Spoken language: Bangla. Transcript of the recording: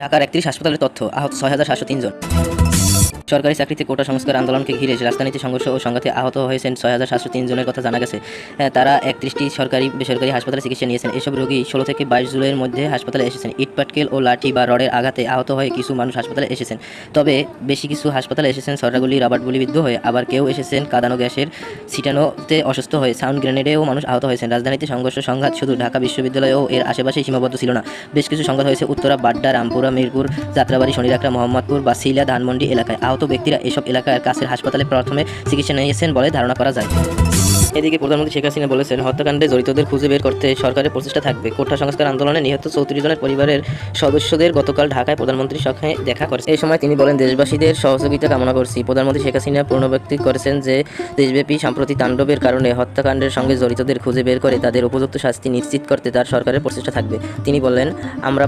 ঢাকার একত্রিশ হাসপাতালের তথ্য। আহত ছয় হাজার সাতশো তিনজন সরকারি চাকরিতে কোটা সংস্কার আন্দোলনকে ঘিরে রাজধানীতে সংঘর্ষ ও সংঘাতে আহত হয়েছেন ছয় হাজার সাতশো তিন জনের কথা জানা গেছে। তারা একত্রিশটি সরকারি বেসরকারি হাসপাতালে চিকিৎসা নিয়েছেন। এসব রোগী ষোলো থেকে বাইশ জুলাইয়ের মধ্যে হাসপাতালে এসেছেন। ইটপাটকেল ও লাঠি বা রডের আঘাতে আহত হয়ে কিছু মানুষ হাসপাতালে এসেছেন। তবে বেশি কিছু হাসপাতালে এসেছেন সরাগুলি রাবার গুলিবিদ্ধ হয়ে। আবার কেউ এসেছেন কাদানো গ্যাসের ছিটানোতে অসুস্থ হয়ে। সাউন্ড গ্রেনেডেও মানুষ আহত হয়েছেন। রাজধানীতে সংঘর্ষ, সংঘাত শুধু ঢাকা বিশ্ববিদ্যালয় ও এর আশেপাশে সীমাবদ্ধ ছিল না। বেশ কিছু সংঘাত হয়েছে উত্তরা, বাড্ডা, রামপুরা, মিরপুর, যাত্রাবাড়ি, শনিরাকড়া, মোহাম্মদপুর বা সিলা ধানমন্ডি এলাকায়। আহত ব্যক্তিরা এসব এলাকার কাছের হাসপাতালে প্রথমে চিকিৎসা নিয়েছেন বলে ধারণা করা যায়। এদিকে প্রধানমন্ত্রী শেখ হাসিনা বলেছেন, হত্যাকাণ্ডে জড়িতদের খুঁজে বের করতে সরকারের প্রচেষ্টা থাকবে। কোঠা সংস্কার আন্দোলনে নিহত চৌত্রিশ জনের পরিবারের সদস্যদের গতকাল ঢাকায় প্রধানমন্ত্রীর সঙ্গে দেখা করেছে এই সময় তিনি বলেন, দেশবাসীদের সহযোগিতা কামনা করছি। প্রধানমন্ত্রী শেখ হাসিনা পুনর্ব্যক্তি করেছেন যে, দেশব্যাপী সাম্প্রতিক তাণ্ডবের কারণে হত্যাকাণ্ডের সঙ্গে জড়িতদের খুঁজে বের করে তাদের উপযুক্ত শাস্তি নিশ্চিত করতে তার সরকারের প্রচেষ্টা থাকবে। তিনি বলেন, আমরা